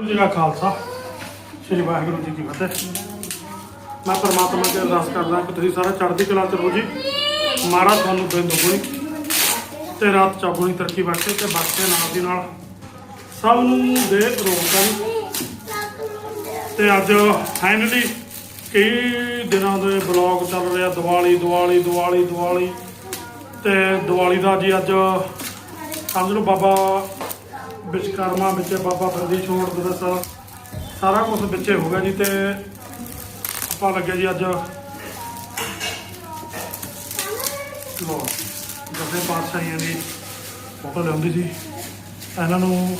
ਵਾਹਿਗੁਰੂ ਜੀ ਕਾ ਖਾਲਸਾ। ਸ੍ਰੀ ਵਾਹਿਗੁਰੂ ਜੀ ਕੀ ਫਤਿਹ। ਮੈਂ ਪਰਮਾਤਮਾ ਅੱਗੇ ਅਰਦਾਸ ਕਰਦਾ ਕਿ ਤੁਸੀਂ ਸਾਰਾ ਚੜ੍ਹਦੀ ਕਲਾ ਚ ਰਹੋ ਜੀ। ਮਹਾਰਾਜ ਤੁਹਾਨੂੰ ਦਿਨ ਦੁਗਣੀ ਤੇ ਰਾਤ ਚੌਗੁਣੀ ਤਰੱਕੀ ਬਖਸ਼ੇ ਤੇ ਬਖਸ਼ੇ ਨਾਲ ਦੀ ਨਾਲ ਸਭ ਨੂੰ ਦੇ ਰੋਗਾਂ ਤੇ ਅੱਜ ਫਾਈਨਲੀ ਕਈ ਦਿਨਾਂ ਦੇ ਬਲੌਗ ਚੱਲ ਰਿਹਾ, ਦੀਵਾਲੀ ਦੀਵਾਲੀ ਦੀਵਾਲੀ ਦੀਵਾਲੀ। ਤੇ ਦੀਵਾਲੀ ਦਾ ਜੀ ਅੱਜ ਸਮਝ ਲਓ ਬਾਬਾ ਵਿਸ਼ਕਰਮਾ ਵਿੱਚ ਬਾਬਾ ਬੰਦੀ ਛੋੜ ਦਿਵਸ ਸਾਰਾ ਕੁਝ ਵਿੱਚੇ ਹੋ ਗਿਆ ਜੀ ਤੇ ਆਪਾਂ ਲੱਗੇ ਜੀ ਅੱਜ ਲੋ ਜਿਹੜੇ ਪਾਤਸ਼ਾਹੀਆਂ ਦੀ ਫੋਟੋ ਲਿਆਉਂਦੀ ਸੀ। ਇਹਨਾਂ ਨੂੰ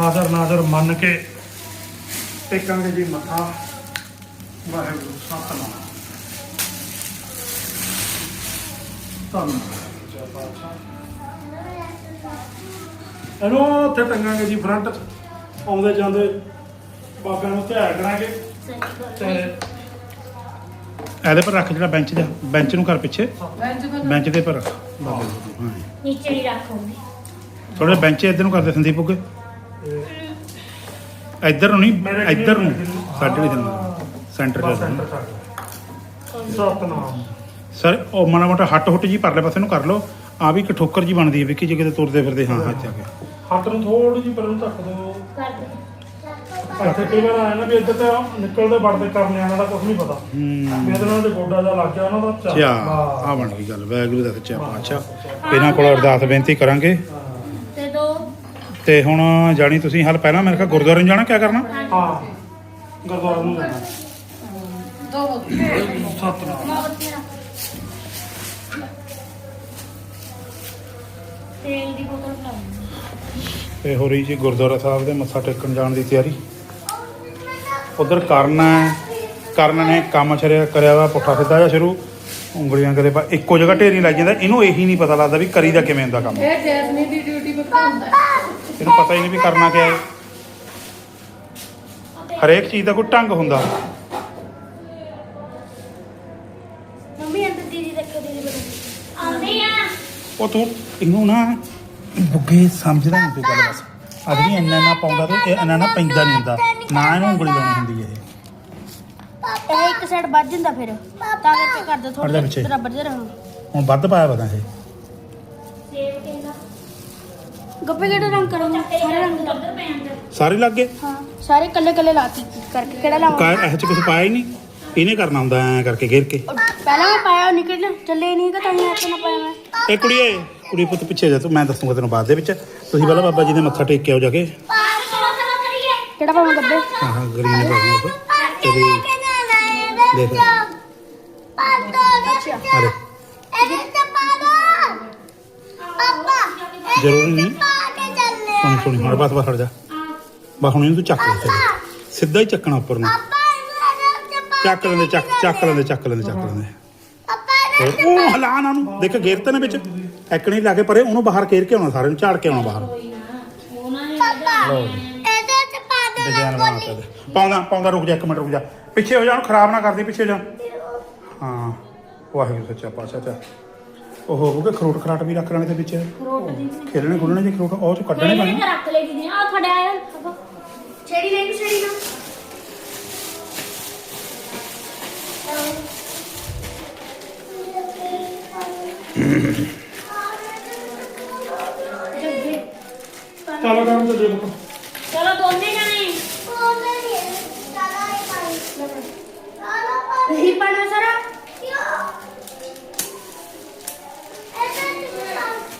ਹਾਜ਼ਰ ਨਾਜ਼ਰ ਮੰਨ ਕੇ ਟੇਕਾਂਗੇ ਜੀ ਮੱਥਾ। ਵਾਹਿਗੁਰੂ, ਸਤਨਾਮ। ਧੰਨਵਾਦ। ਜੈ ਪਾਤਸ਼ਾਹ। ਇਹਨੂੰ ਉੱਥੇ ਟੰਗਾਂਗੇ ਜੀ ਫਰੰਟ ਆਉਂਦੇ ਜਾਂਦੇ ਬਾਬਿਆਂ ਨੂੰ ਧਿਆਨ ਕਰਾਂਗੇ। ਤੇ ਇਹਦੇ ਪਰ ਰੱਖ ਜਿਹੜਾ ਬੈਂਚ ਦਾ ਬੈਂਚ ਨੂੰ ਕਰ ਪਿੱਛੇ। ਕਰ ਬੈਂਚ ਦੇ ਪਰ। ਰੱਖ ਬਾਬੇ ਨੂੰ, ਹਾਂ। ਨੀਚੇ ਹੀ ਰੱਖੋਗੇ। ਥੋੜੇ ਬੈਂਚ ਇੱਧਰ ਨੂੰ ਕਰਦੇ ਸੰਦੀਪ ਉੱਗੇ। ਇੱਧਰ ਨੂੰ ਨਹੀਂ ਇੱਧਰ ਨੂੰ। ਸਾਡੇ ਵੀ ਸੈਂਟਰ ਕਰ ਸੈਂਟਰ ਛੱਡ ਸਤਨਾਮ। ਸਰ ਉਹ ਮਾੜਾ ਮੋਟਾ ਹੱਟ ਹੁੱਟ ਜੀ ਪਰਲੇ ਪਾਸੇ ਨੂੰ ਕਰ ਲਓ। ਆ ਵੀ ਇੱਕ ਠੋਕਰ ਜੀ ਬਣਦੀ ਹੈ ਵਿੱਕੀ ਜੇ ਕਿਤੇ ਤੁਰਦੇ ਫਿਰਦੇ। ਹਾਂ ਹੱਥ ਜਾ ਕੇ। ਹੱਥ ਨੂੰ ਥੋੜੀ ਜਿਹੀ ਪਰਾਂ ਨੂੰ ਧੱਕ ਦਿਓ ਕਰ ਦੇ। ਇੱਥੇ ਕਈ ਵਾਰ ਆਇਆ ਨਾ ਵੀ ਇੱਧਰ ਤੇ ਨਿਕਲਦੇ ਵੜਦੇ ਕਰਨੇ ਆਣਾ ਦਾ ਕੁਝ ਨਹੀਂ ਪਤਾ। ਹੂੰ। ਇਹਦੇ ਨਾਲ ਜੇ ਗੋਡਾ ਜਾ ਲੱਗ ਗਿਆ ਉਹਨਾਂ ਦਾ। ਚਾ ਵਾਹ। ਆ ਬਣ ਗਈ ਗੱਲ ਵਾਹਿਗੁਰੂ ਦਾ ਸੱਚਾ ਪਾਤਸ਼ਾਹ। ਇਹਨਾਂ ਕੋਲ ਅਰਦਾਸ ਬੇਨਤੀ ਕਰਾਂਗੇ। ਤੇ ਦੋ। ਤੇ ਹੁਣ ਜਾਣੀ ਤੁਸੀਂ ਹਾਲ ਪਹਿਲਾਂ ਮੇਰੇ ਖਿਆਲ ਗੁਰਦੁਆਰੇ ਨੂੰ ਜਾਣਾ ਕਿਆ ਕਰਨਾ? ਹਾਂ ਗੁਰਦੁਆਰੇ ਨੂੰ ਜਾਣਾ। ਦੋ ਸਤਨਾਮ। ਤੇਲ ਦੀ ਬੋਤਲ ਬਣਾਉਣੀ ਤੇ ਹੋ ਰਹੀ ਜੀ ਗੁਰਦੁਆਰਾ ਸਾਹਿਬ ਦੇ ਮੱਥਾ ਟੇਕਣ ਜਾਣ ਦੀ ਤਿਆਰੀ। ਉਧਰ ਕਰਨ ਕਰਨ ਨੇ ਕੰਮ ਛਰਿਆ ਕਰਿਆ ਵਾ ਪੁੱਠਾ ਸਿੱਧਾ ਜਿਹਾ ਸ਼ੁਰੂ। ਉਂਗਲੀਆਂ ਕਦੇ ਪਾ ਇੱਕੋ ਜਗ੍ਹਾ ਢੇਰੀ ਲੱਗ ਜਾਂਦਾ ਇਹਨੂੰ ਇਹੀ ਨਹੀਂ ਪਤਾ ਲੱਗਦਾ ਵੀ ਕਰੀਦਾ ਕਿਵੇਂ ਹੁੰਦਾ ਕੰਮ। ਇਹ ਦੀ ਡਿਊਟੀ ਇਹਨੂੰ ਪਤਾ ਹੀ ਨਹੀਂ ਵੀ ਕਰਨਾ ਕਿਆ ਹੈ। ਹਰੇਕ ਚੀਜ਼ ਦਾ ਕੋਈ ਢੰਗ ਹੁੰਦਾ ਮੰਮੀ ਅੰਦਰ ਦੀਦੀ ਦੇਖੋ ਦੀਦੀ ਬਣਾ ਆਉਂਦੇ ਆ ਉਹ ਤੂੰ ਇਹਨੂੰ ਨਾ ਬੁੱਗੇ ਸਮਝਦਾ ਨਹੀਂ ਤੂੰ ਗੱਲ ਬਸ। ਅਗਲੀ ਇੰਨਾ ਨਾ ਪਾਉਂਦਾ ਤੇ ਇਹ ਇੰਨਾ ਨਾ ਪੈਂਦਾ ਨਹੀਂ ਹੁੰਦਾ। ਨਾ ਇਹਨੂੰ ਉਂਗਲੀ ਲਾਉਣੀ ਹੁੰਦੀ ਹੈ ਇਹ। ਇਹ ਇੱਕ ਸਾਈਡ ਵੱਜ ਜਾਂਦਾ ਫਿਰ। ਤਾਂ ਕਰਕੇ ਕਰ ਦੋ ਪਿੱਛੇ। ਬਰਾਬਰ ਦੇ ਰਹੋ। ਹੁਣ ਵੱਧ ਪਾਇਆ ਪਤਾ ਇਹ। ਗੱਪੇ ਕਿਹੜਾ ਰੰਗ ਕਰੋਗੇ? ਸਾਰੇ ਰੰਗ ਸਾਰੇ ਲੱਗ ਗਏ? ਹਾਂ ਸਾਰੇ ਕੱਲੇ ਕੱਲੇ ਲਾਤੀ ਕਰਕੇ ਕਿਹੜਾ ਲਾਵਾਂ ਕਾ ਇਹ ਚ ਕੁਝ ਪਾਇਆ ਹੀ ਨਹੀਂ? ਇਹਨੇ ਕਰਨਾ ਹੁੰਦਾ ਐ ਕਰਕੇ ਘੇਰ ਕੇ। ਪਹਿਲਾਂ ਮੈਂ ਪਾਇਆ ਨਿਕਲ ਚੱਲੇ ਨਹੀਂ ਕਿ ਤਾਂ ਹੀ ਹੱਥ ਨਾ ਪਾਇਆ ਮੈਂ। ਇਹ ਕੁੜੀਏ ਕੁੜੀ ਪੁੱਤ ਪਿੱਛੇ ਜਾ ਤੂੰ ਮੈਂ ਦੱਸੂਗਾ ਤੈਨੂੰ ਬਾਅਦ ਦੇ ਵਿੱਚ। ਤੁਸੀਂ ਪਹਿਲਾਂ ਬਾਬਾ ਜੀ ਦੇ ਮੱਥਾ ਟੇਕ ਕੇ ਆਓ ਜਾ ਕੇ। ਕਿਹੜਾ ਪਾਵਾਂ ਗੱਬੇ ਹਾਂ ਹਾਂ ਗਰੀਨ ਨੇ ਪਾਉਣੀ ਉਹ ਤੇਰੀ ਦੇਖ। ਅਰੇ। ਜ਼ਰੂਰੀ ਨਹੀਂ। ਸੁਣ ਸੁਣ ਹੁਣ ਬਸ ਬਸ ਹਟ ਜਾ। ਬਸ ਹੁਣ ਇਹਨੂੰ ਤੂੰ ਚੱਕ ਲੈ ਸਿੱਧਾ ਹੀ ਚੱਕਣਾ ਉੱਪਰ ਨੂੰ। ਚੱਕ ਲੈਂਦੇ ਚੱਕ ਚੱਕ ਲੈਂਦੇ ਚੱਕ ਲੈਂਦੇ ਚੱਕ ਲੈਂਦੇ। ਤੇ ਉਹ ਹਲਾ ਨਾ ਨੂੰ ਦੇਖ ਗੇਰ ਤੇ ਨਾ ਵਿੱਚ। ਐਕਣੀ ਲਾ ਕੇ ਪਰੇ ਉਹਨੂੰ ਬਾਹਰ ਘੇਰ ਕੇ ਆਉਣਾ ਸਾਰਿਆਂ ਨੂੰ ਝਾੜ ਕੇ ਆਉਣਾ ਬਾਹਰ। ਲਓ ਜੀ। ਡਿਜ਼ਾਈਨ ਬਣਾ ਕੇ ਦੇ। ਪਾਉਂਦਾ ਪਾਉਂਦਾ ਰੁਕ ਜਾ ਇੱਕ ਮਿੰਟ ਰੁਕ ਜਾ। ਪਿੱਛੇ ਹੋ ਜਾ ਉਹਨੂੰ ਖਰਾਬ ਨਾ ਕਰਦੀ ਪਿੱਛੇ ਹੋ ਜਾ। ਹਾਂ। ਵਾਹਿਗੁਰੂ ਸੱਚਾ ਪਾਤਸ਼ਾਹ ਚਾ ਉਹ ਹੋਊਗਾ ਖਰੋਟ ਖਰਾਟ ਵੀ ਰੱਖ ਲੈਣੇ ਤੇ ਵਿੱਚ। ਖੇਲਣੇ ਖੁੱਲਣੇ ਜੇ ਖਰੋਟ ਉਹ ਚ ਕੱਢਣੇ ਪੈਣੇ। ਰੱਖ ਲੈ ਦੀਦੀ ਆ ਤੁਹਾਡੇ ਆਇਆ। ਛੇੜੀ ਲੈ ਛੇੜੀ ਨਾ। ਚਲੋ ਕੰਮ ਤੇ ਦੇ ਬੁੱਕ ਚਲੋ ਦੋਨੇ ਜਾਣੇ। ਨਹੀਂ ਪਾਣਾ ਸਾਰਾ।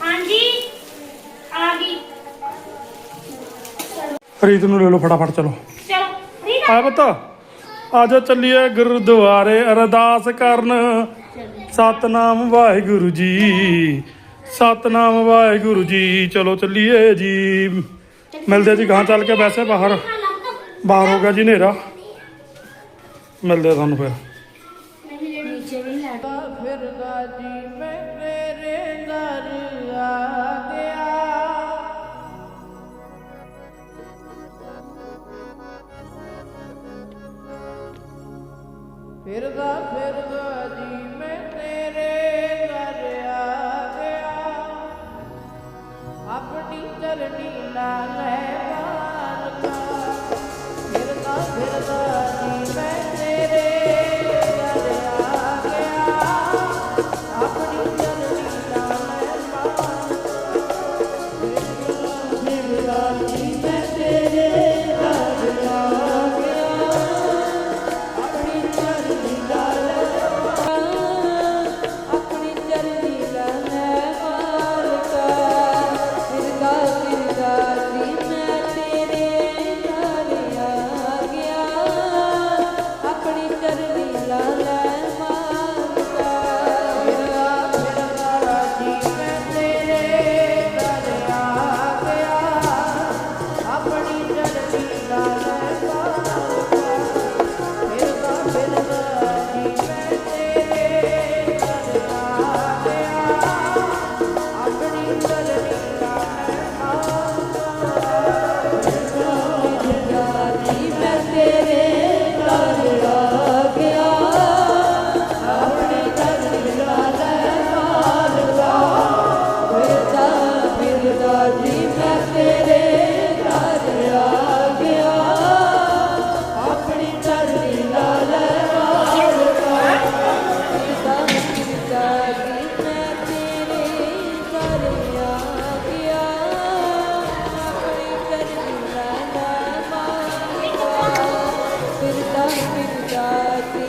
ਹਾਂਜੀ ਆ ਗਈ। ਫਰੀਦ ਨੂੰ ਲੈ ਲਓ ਫਟਾਫਟ ਚਲੋ। ਚਲੋ ਰੀਨਾ ਆ ਬਤਾ ਆਜੋ ਚੱਲੀਏ ਗੁਰਦੁਆਰੇ ਅਰਦਾਸ ਕਰਨ। ਸਤਨਾਮ ਵਾਹਿਗੁਰੂ ਜੀ, ਸਤਨਾਮ ਵਾਹਿਗੁਰੂ ਜੀ। ਚਲੋ ਚੱਲੀਏ ਜੀ। ਮਿਲਦੇ ਜੀ ਗਾਂ ਚੱਲ ਕੇ ਵੈਸੇ ਬਾਹਰ। ਬਾਹਰ ਹੋ ਗਿਆ ਜੀ ਹਨੇਰਾ। ਮਿਲਦੇ ਤੁਹਾਨੂੰ ਫਿਰ। ਫਿਰਦਾ ਫਿਰਦਾ ਜੀ ਮੈਂ ਤੇਰੇ ਆ ਗਿਆ ਆਪਣੀ ਚਰਣੀ ਨਾਲ ਲੈ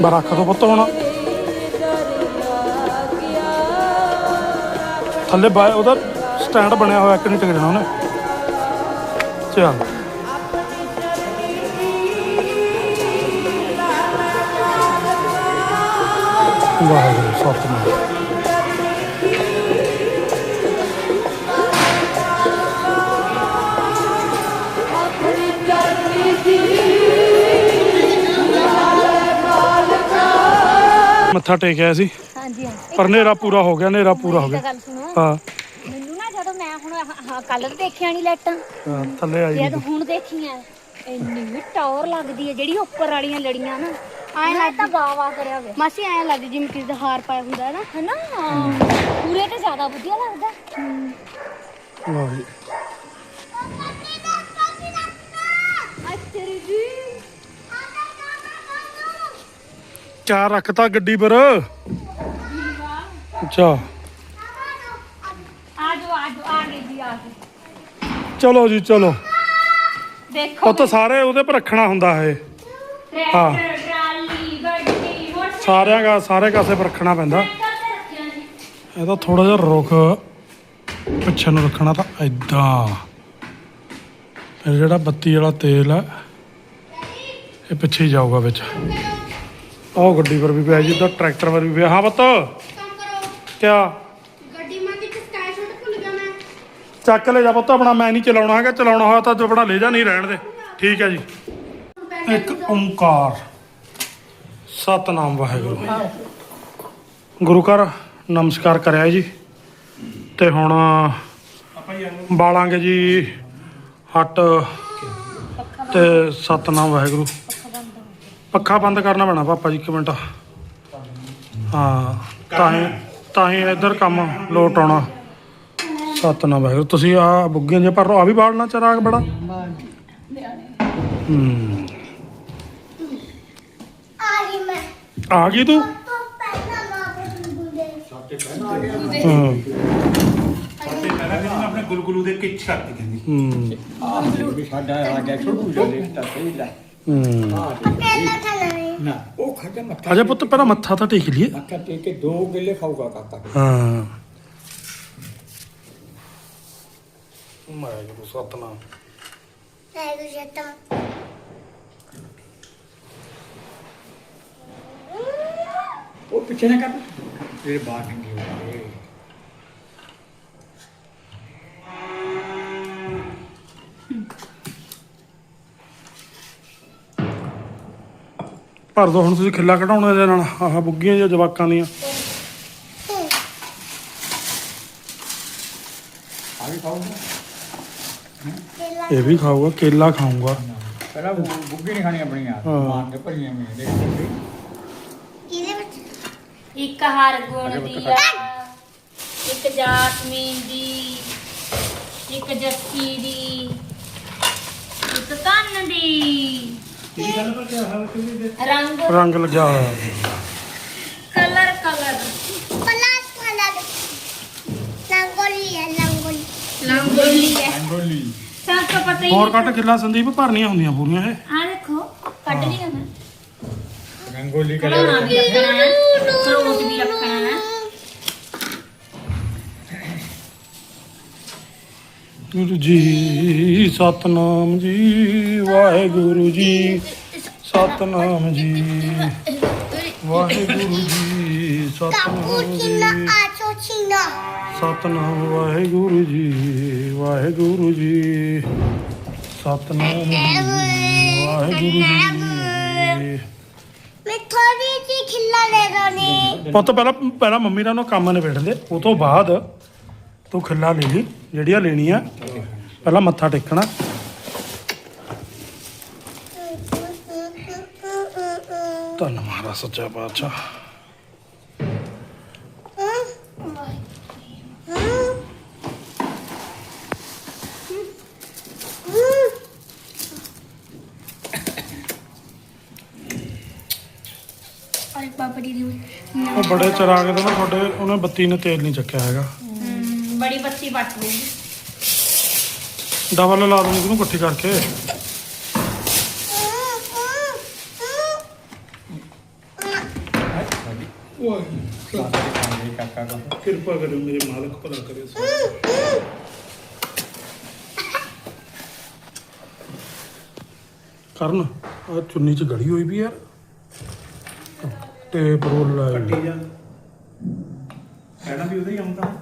ਰੱਖ ਦੋ ਪੁੱਤ ਹੁਣ। ਥੱਲੇ ਬਾ ਉਹਦਾ ਸਟੈਂਡ ਬਣਿਆ ਹੋਇਆ, ਇੱਕ ਨਹੀਂ ਟਿਕ ਜਾਣਾ ਉਹਨੇ। ਚੱਲ। ਵਾਹਿਗੁਰੂ, ਸਤਿਨਾਮ। ਮੱਥਾ ਟੇਕਿਆ ਸੀ। ਹਾਂਜੀ ਹਾਂਜੀ। ਪਰ ਹਨੇਰਾ ਪੂਰਾ ਹੋ ਗਿਆ ਹਨੇਰਾ ਪੂਰਾ ਹੋ ਗਿਆ। ਗੱਲ ਸੁਣੋ। ਹਾਂ। ਮੈਨੂੰ ਨਾ ਜਦੋਂ ਮੈਂ ਹੁਣ ਹਾਂ ਕੱਲ ਦੇਖਿਆ ਨਹੀਂ ਲਾਈਟਾਂ ਹਾਂ, ਥੱਲੇ ਆਈ ਜਦ ਹੁਣ ਦੇਖੀਆਂ ਇੰਨੀ ਟੌਰ ਲੱਗਦੀ ਹੈ ਜਿਹੜੀ ਉੱਪਰ ਵਾਲੀਆਂ ਲੜੀਆਂ ਨਾ ਐ ਤਾਂ ਵਾਹ ਵਾਹ ਕਰਿਆ ਹੋਇਆ ਮਾਸੀ ਐ ਲੱਗਦੀ ਜਿਵੇਂ ਕਿਸੇ ਦਾ ਹਾਰ ਪਾਇਆ ਹੁੰਦਾ ਹੈ ਨਾ। ਹਨਾ? ਪੂਰੇ ਤੇ ਜ਼ਿਆਦਾ ਵਧੀਆ ਲੱਗਦਾ। ਵਾਹ ਜੀ। ਚਾਰ ਰੱਖਤਾ ਗੱਡੀ ਪਰ। ਅੱਛਾ। ਆ ਜਾਓ ਆ ਗਏ ਜੀ ਆ ਗਏ। ਚਲੋ ਜੀ ਚਲੋ। ਦੇਖੋ ਉਹ ਤਾਂ ਸਾਰੇ ਉਹਦੇ ਪਰ ਰੱਖਣਾ ਹੁੰਦਾ ਹੈ ਹਾਂ। ਟਰੈਕਟਰ ਟਰਾਲੀ ਗੱਡੀ ਮੋਟਰਸਾਈਕਲ ਸਾਰਿਆਂ ਦਾ ਸਾਰੇ ਕਾਸੇ ਪਰ ਰੱਖਣਾ ਪੈਂਦਾ। ਤੇ ਜੀ। ਇਹਦਾ ਥੋੜਾ ਜਿਹਾ ਰੁਖ ਪਿੱਛੇ ਨੂੰ ਰੱਖਣਾ ਤਾਂ ਐਦਾਂ ਫਿਰ ਜਿਹੜਾ ਬੱਤੀ ਵਾਲਾ ਤੇਲ ਆ ਇਹ ਪਿੱਛੇ ਹੀ ਜਾਊਗਾ ਵਿੱਚ। ਉਹ ਗੱਡੀ ਪਰ ਵੀ ਪਿਆ ਜੀ ਇੱਧਰ ਟਰੈਕਟਰ ਪਰ ਵੀ ਪਿਆ। ਹਾਂ ਬੱਤ ਕਿਆ? ਗੱਡੀ ਮੈਂ ਕਿਤੇ ਸਕਾਈ ਸ਼ੂਟ ਭੁੱਲ ਗਿਆ ਮੈਂ। ਚੱਕ ਲੈ ਜਾ ਪੁੱਤ ਆਪਣਾ ਮੈਂ ਨਹੀਂ ਚਲਾਉਣਾ ਹੈਗਾ ਚਲਾਉਣਾ ਹੋਇਆ ਤਾਂ ਆਪਣਾ ਲੈ ਜਾ ਨਹੀਂ ਰਹਿਣ ਦੇ। ਠੀਕ ਹੈ ਜੀ। ਇੱਕ ਓੰਕਾਰ ਸਤਨਾਮ ਵਾਹਿਗੁਰੂ। ਗੁਰੂ ਘਰ ਨਮਸਕਾਰ ਕਰਿਆ ਜੀ। ਤੇ ਹੁਣ ਬਾਲਾਂਗੇ ਜੀ ਹੱਟ। ਤੇ ਸਤਨਾਮ ਵਾਹਿਗੁਰੂ। ਪੱਖਾ ਬੰਦ ਕਰਨਾ ਪੈਣਾ ਪਾਪਾ ਜੀ ਇੱਕ ਮਿੰਟ। ਹਾਂ ਤਾਂ ਹੀ ਤਾਂ ਹੀ ਇੱਧਰ ਕੰਮ ਲੋਟ ਆਉਣਾ। ਸਤਨਾਮ ਵਾਹਿਗੁਰੂ ਤੁਸੀਂ ਆ ਬੁੱਗੀਆਂ ਜੇ ਪਰ ਆ ਵੀ ਬਾਲਣਾ ਚਰਾਗ ਬੜਾ। ਹੂੰ। ਆ ਗਈ ਮੈਂ ਆ ਗਈ ਤੂੰ? ਤੋਂ ਹੂੰ। ਆਪਣੇ ਗੁਲਗੁਲੂ ਦੇ ਕਿੱਚ ਕਰਦੀ ਕਹਿੰਦੀ ਹੂੰ। ਵੀ ਸਾਡਾ ਆ ਗਿਆ ਛੋਟੂ ਜਿਹਾ ਰਿਸ਼ਤਾ ਸਹੀ ਲੈ ਹੂੰ। ਨਾ। ਉਹ ਖਾਦਾ ਮੱਥਾ ਅਜੇ ਪੁੱਤ ਪਹਿਲਾਂ ਮੱਥਾ ਤਾਂ ਟੇਕ ਲਈਏ। ਮੱਥਾ ਟੇਕ ਕੇ ਦੋ ਗਿੱਲੇ ਖਾਊਗਾ ਕਾਕਾ ਹਾਂ। ਵਾਹਿਗੁਰੂ ਸਤਨਾਮ ਮੈਂ ਗੁਜਰਤਾ ਉਹ ਪਿੱਛੇ ਨਾ ਕਰ। ਤੇਰੇ ਬਾਹਰ ਨਹੀਂ ਹੋਏ ਭਰ ਦੋ ਹੁਣ ਤੁਸੀਂ ਖਿੱਲਾ ਕਢਾਉਣਾ ਇਹਦੇ ਨਾਲ ਆਹ ਬੁੱਗੀਆਂ ਜਾਂ ਜਵਾਕਾਂ ਦੀਆਂ। ਆ ਵੀ ਖਾਊਗਾ ਇਹ ਵੀ ਖਾਊਗਾ ਕੇਲਾ ਖਾਊਗਾ। ਪਹਿਲਾਂ ਬੁੱਗੀ ਨਹੀਂ ਖਾਣੀ ਆਪਣੀ ਆ ਹਾਂ। ਮਾਰ ਕੇ ਭਰੀਆਂ ਮੈਂ ਦੇਖ ਇਹਦੇ ਵਿੱਚ ਇੱਕ ਹਰ ਗੁਣ ਦੀ ਆ ਇੱਕ ਜਾਸਮੀਨ ਦੀ ਇੱਕ ਜੱਸੀ ਦੀ ਇੱਕ ਕੰਨ ਦੀ। ਰੰਗ। ਰੰਗ ਲੱਗਿਆ ਹੋਇਆ। Colour colour. Plus colour. Rangoli ਹੈ ਲੰਗੋਲੀ ਲੰਗੋਲੀ ਹੈ। ਅੰਗੋਲੀ ਸਭ ਤੋਂ ਪਤਾ ਹੀ ਹੋਰ ਕੱਟ ਕਿੱਲਾ ਸੰਦੀਪ ਭਰਨੀਆਂ ਹੁੰਦੀਆਂ ਪੂਰੀਆਂ ਇਹ। ਆ ਦੇਖੋ ਕੱਢ ਲਿਆ ਮੈਂ। ਰੰਗੋਲੀ ਕਰੇ ਵੀ ਰੱਖਣਾ ਹੈ ਫਰੂਟ ਵੀ ਰੱਖਣਾ। ਹੈ ਗੁਰੂ ਜੀ ਸਤਨਾਮ ਜੀ ਵਾਹਿਗੁਰੂ ਜੀ ਸਤਨਾਮ ਜੀ। ਵਾਹਿਗੁਰੂ ਜੀ ਸਤਨਾਮ ਜੀ। ਸਤਨਾਮ ਵਾਹਿਗੁਰੂ ਜੀ ਵਾਹਿਗੁਰੂ ਜੀ। ਸਤਨਾਮ ਜੀ ਵਾਹਿਗੁਰੂ ਜੀ। ਮੈਂ ਥੋੜੀ ਜਿਹੀ ਖਿੱਲਾ ਲੈ ਰੋਣੀ? ਪੁੱਤ ਪਹਿਲਾਂ ਪਹਿਲਾਂ ਮੰਮੀ ਨਾਲ ਨੂੰ ਕੰਮ ਨਿਬੇੜ ਲੈ ਉਹ ਤੋਂ ਬਾਅਦ ਤੂੰ ਖਿੱਲਾ ਲੈ ਲਈ ਜਿਹੜੀਆਂ ਲੈਣੀਆਂ ਪਹਿਲਾਂ ਮੱਥਾ ਟੇਕਣਾ। ਧੰਨ ਮਹਾਰਾਜ ਸੱਚਾ ਪਾਤਸ਼ਾਹ। ਉਹ ਬੜੇ ਚਰਾਗ ਦੇ ਨਾ ਤੁਹਾਡੇ ਉਹਨੇ ਬੱਤੀ ਨੇ ਤੇਲ ਨਹੀਂ ਚੱਕਿਆ ਹੈਗਾ। ਬੜੀ ਪੱਤੀ ਪੱਟ ਲੂੰਗੀ ਡਬਲ ਲਾ ਦੂੰਗੀ ਉਹਨੂੰ ਇਕੱਠੀ ਕਰਕੇ। ਕਿਰਪਾ ਕਰੋ ਮੇਰੇ ਮਾਲਕ ਭਲਾ ਕਰੇ ਕਰਨ ਆ ਚੁੰਨੀ ਚ ਗੜੀ ਹੋਈ ਵੀ ਯਾਰ ਤੇ ਰੋਲ ਲਾਇਆ ਕੱਟੀ ਜਾ। ਕਹਿਣਾ ਵੀ ਉਹਦਾ ਹੀ ਆਉਂਦਾ।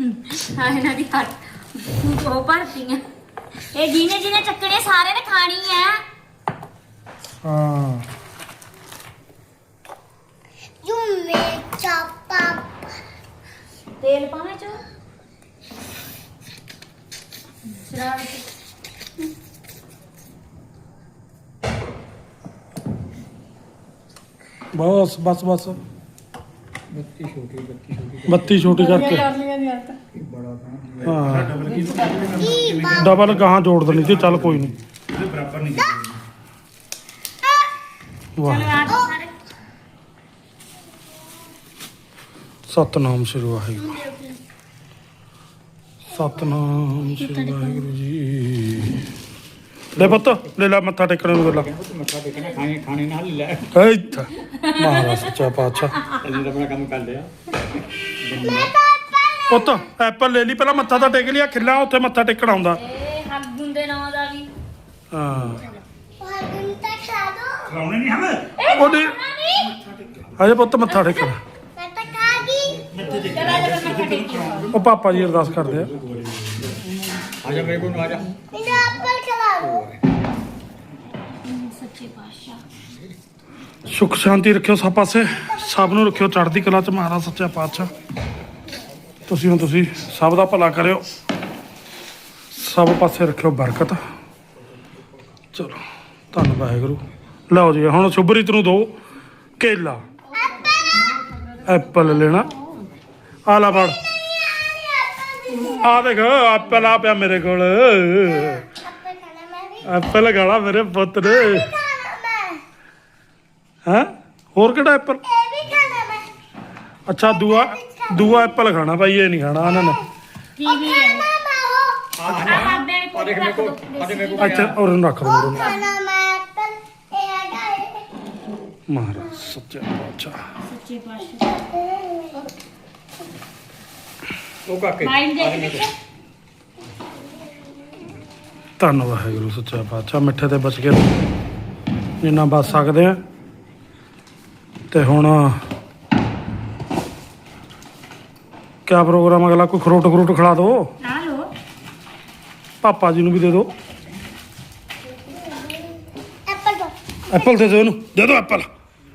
ਹਾਂ ਇਹਨਾਂ ਦੀ ਹੱਟ। ਉਹ ਭਰਤੀਆਂ। ਇਹ ਜਿਹਨੇ ਜਿਹਨੇ ਚੱਕਣੇ ਸਾਰੇ ਨੇ ਖਾਣੀ ਆ। ਹਾਂ। ਤੇਲ ਪਾਵੇਂ ਚ। ਸ਼ਰਾਬ ਚ। ਬਸ ਬਸ ਬਸ। ਬੱਤੀ ਛੋਟੀ ਬੱਤੀ ਛੋਟੀ ਬੱਤੀ ਛੋਟੀ ਕਰਕੇ। ਇਹ ਬੜਾ ਤਾਂ ਹਾਂ ਡਬਲ ਕੀ ਡਬਲ ਗਾਹਾਂ ਜੋੜ ਦੇਣੀ ਸੀ ਚੱਲ ਕੋਈ ਨਹੀਂ। ਇਹਦੇ ਬਰਾਬਰ ਨਹੀਂ ਵਾਹ। ਚਲੋ ਆ ਜਾਓ ਸਾਰੇ। ਸਤਨਾਮ ਸ੍ਰੀ ਵਾਹਿਗੁਰੂ। ਸਤਨਾਮ ਸ੍ਰੀ ਵਾਹਿਗੁਰੂ ਜੀ। ਲੈ ਪੁੱਤ ਲੈ ਲੈ ਮੱਥਾ ਟੇਕਣ ਨੂੰ ਗੱਲਾਂ। ਤੂੰ ਮੱਥਾ ਟੇਕਣਾ ਖਾਣੇ ਖਾਣੇ ਨਾਲ ਹੀ ਲੈ ਇੱਥਾ। ਮਹਾਰਾਜ ਸੱਚਾ ਪਾਤਸ਼ਾਹ। ਅਸੀਂ ਤਾਂ ਆਪਣਾ ਕੰਮ ਕਰ ਲਿਆ ਪੁੱਤ ਐਪਲ ਲੈ ਲਈ ਪਹਿਲਾਂ ਮੱਥਾ ਤਾਂ ਟੇਕ ਲਿਆ ਖਿੱਲਾ ਉੱਥੇ ਮੱਥਾ ਟੇਕਣਾ ਹੁੰਦਾ ਇਹ ਹੱਗੁੰ ਦੇ ਨਾਂ ਦਾ ਵੀ ਹਾਂ। ਖਲਾਉਣੇ ਨਹੀਂ ਹਮੇ? ਉਹਦੇ ਹਜੇ ਪੁੱਤ ਮੱਥਾ ਟੇਕਣਾ। ਚਲਾ ਜਾ ਮੱਥਾ ਟੇਕੀ ਉਹ ਪਾਪਾ ਜੀ ਅਰਦਾਸ ਕਰਦੇ ਆ। ਆ ਜਾ ਮੇਰੇ ਕੋਲ ਨੂੰ ਆ ਜਾ। ਸੱਚੇ ਪਾਤਸ਼ਾਹ। ਸੁਖ ਸ਼ਾਂਤੀ ਰੱਖਿਓ ਸਭ ਪਾਸੇ। ਸਭ ਨੂੰ ਰੱਖਿਓ ਚੜ੍ਹਦੀ ਕਲਾ ਚ ਮਹਾਰਾਜ ਸੱਚਾ ਪਾਤਸ਼ਾਹ। ਤੁਸੀਂ ਹੁਣ ਤੁਸੀਂ ਸਭ ਦਾ ਭਲਾ ਕਰਿਓ। ਸਭ ਪਾਸੇ ਰੱਖਿਓ ਬਰਕਤ। ਚਲੋ ਧੰਨ ਵਾਹਿਗੁਰੂ। ਲਓ ਜੀ ਹੁਣ ਸ਼ੁਭਰੀਤ ਨੂੰ ਦੋ ਕੇਲਾ। ਐਪਲ ਲੈਣਾ। ਆ ਲੈ ਫੜ। ਆ ਦੇਖ ਐਪਲ ਆ ਪਿਆ ਮੇਰੇ ਕੋਲ। ਐਪਲ ਗਾਲਾ ਮੇਰੇ ਪੁੱਤ ਨੇ ਹੈਂ ਹੋਰ ਕਿਹੜਾ ਐਪਲ ਅੱਛਾ ਦੂਆ ਦੂਆ ਐਪਲ ਖਾਣਾ ਭਾਈ ਇਹ ਨਹੀਂ ਖਾਣਾ ਇਹਨਾਂ ਨੇ ਕੀਵੀ ਹੈ ਆ ਆ ਬਾਬੇ ਨੇ ਆ ਦੇਖ ਮੇਰੇ ਕੋਲ ਆ ਦੇਖ ਮੇਰੇ ਕੋਲ ਅੱਛਾ ਔਰ ਇਹਨੂੰ ਰੱਖ ਦੋ ਮੇਰੇ ਮਹਾਰਾਜ ਸੱਚਾ ਪਾਤਸ਼ਾਹ ਸੱਚੇ ਪਾਤਸ਼ਾਹ ਉਹ ਕਾਕੇ ਮਾਈਂਡ ਆ ਦੇ ਦੇਖ ਮੇਰੇ ਵਿੱਚ ਧੰਨ ਵਾਹਿਗੁਰੂ ਸੱਚਾ ਪਾਤਸ਼ਾਹ। ਮਿੱਠੇ ਤੇ ਬਚ ਗਏ ਜਿੰਨਾ ਬਚ ਸਕਦੇ ਆ। ਤੇ ਹੁਣ ਕਿਆ ਪ੍ਰੋਗਰਾਮ ਅਗਲਾ ਕੋਈ ਖਰੋਟ ਖਰੋਟ ਖਿਲਾ ਦਿਓ ਲੋ ਪਾਪਾ ਜੀ ਨੂੰ ਵੀ ਦੇ ਦਿਓ ਐਪਲ ਦੇ। ਦਿਓ ਇਹਨੂੰ। ਦੇ ਦਿਓ ਐਪਲ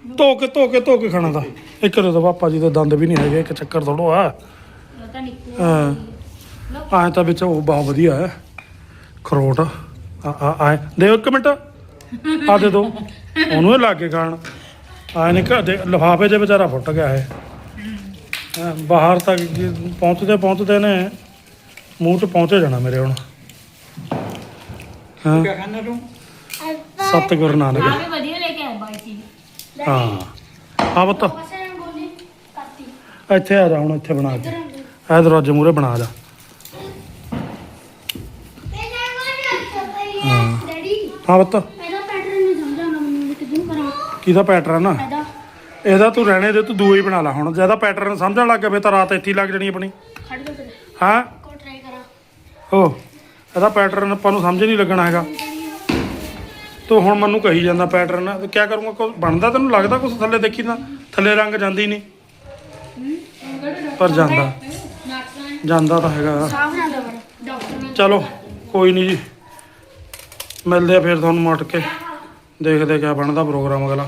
ਧੋ ਕੇ ਧੋ ਕੇ ਧੋ ਕੇ ਖਾਣਾ ਦਾ ਇੱਕ ਦੇ ਦਿਓ ਪਾਪਾ ਜੀ ਦੇ ਦੰਦ ਵੀ ਨਹੀਂ ਹੈਗੇ ਇੱਕ ਚੱਕਰ ਥੋੜੋ ਆ। ਉਹ ਤਾਂ ਨਿੱਕੂ ਹਾਂ ਆਏ ਤਾਂ ਵਿੱਚ ਉਹ ਬਹੁਤ ਵਧੀਆ ਹੈ। ਖਰੋਟ। ਆ ਆ ਆਏ ਦੇ ਇੱਕ ਮਿੰਟ। ਆ ਦੇ ਦੋ। ਉਹਨੂੰ ਇਹ ਲਾ ਕੇ ਖਾਣ। ਆਏ ਨੇ ਘਰ ਦੇ ਲਿਫਾਫੇ 'ਚ ਵਿਚਾਰਾ ਫੁੱਟ ਗਿਆ ਹੈ। ਬਾਹਰ ਤੱਕ ਪਹੁੰਚਦੇ ਪਹੁੰਚਦੇ ਨੇ ਮੂੰਹ 'ਚ ਪਹੁੰਚੇ ਜਾਣਾ ਮੇਰੇ ਹੁਣ। ਹਾਂ। ਕਿਆ ਖਾਣਾ ਤੂੰ? ਸਤ ਗੁਰੂ ਨਾਨਕ। ਆ ਵੀ ਵਧੀਆ ਲੈ ਕੇ ਆਇਆ ਬਾਈ ਜੀ। ਹਾਂ। ਆ ਇੱਥੇ ਆ ਜਾ ਹੁਣ ਇੱਥੇ ਬਣਾ ਕੇ। ਇਹ ਦਰਵਾਜ਼ੇ ਮੂਰੇ ਬਣਾ ਜਾ। ਡੈਡੀ ਹਾਂ ਪੁੱਤ। ਇਹਦਾ ਪੈਟਰਨ ਨਹੀਂ ਸਮਝਾਉਣਾ ਮੈਨੂੰ ਕਿਦੋਂ ਕਰਾਂ। ਕਿਹਦਾ ਪੈਟਰਨ ਆ ਇਹਦਾ। ਇਹਦਾ ਤੂੰ ਰਹਿਣੇ ਦੇ ਤੂੰ ਦੂਆ ਹੀ ਬਣਾ ਲਾ ਹੁਣ। ਜ਼ਿਆਦਾ ਪੈਟਰਨ ਸਮਝਣ ਲੱਗ ਗਿਆ ਫੇ ਤਾਂ ਰਾਤ ਇੱਥੇ ਹੀ ਲੱਗ ਜਣੀ ਆਪਣੀ। ਖੜ ਜਾ ਹਾਂ। ਕੋ ਟਰਾਈ ਕਰਾਂ। ਉਹ ਇਹਦਾ ਪੈਟਰਨ ਆਪਾਂ ਨੂੰ ਸਮਝ ਨਹੀਂ ਲੱਗਣਾ ਹੈਗਾ। ਤੂੰ ਹੁਣ ਮੈਨੂੰ ਕਹੀ ਜਾਂਦਾ ਪੈਟਰਨ ਤੇ ਕੀ ਕਰੂੰਗਾ? ਕੁਛ ਬਣਦਾ ਤੈਨੂੰ ਲੱਗਦਾ ਕੁਛ ਥੱਲੇ ਦੇਖੀ ਤਾਂ? ਥੱਲੇ ਰੰਗ ਜਾਂਦੀ ਨਹੀਂ ਪਰ ਜਾਂਦਾ। ਜਾਂਦਾ ਤਾਂ ਹੈਗਾ। ਚਲੋ ਕੋਈ ਨਹੀਂ ਜੀ। ਮਿਲਦੇ ਆ ਫਿਰ ਤੁਹਾਨੂੰ ਮੁੜ ਕੇ। ਦੇਖਦੇ ਕਿਆ ਬਣਦਾ ਪ੍ਰੋਗਰਾਮ ਅਗਲਾ।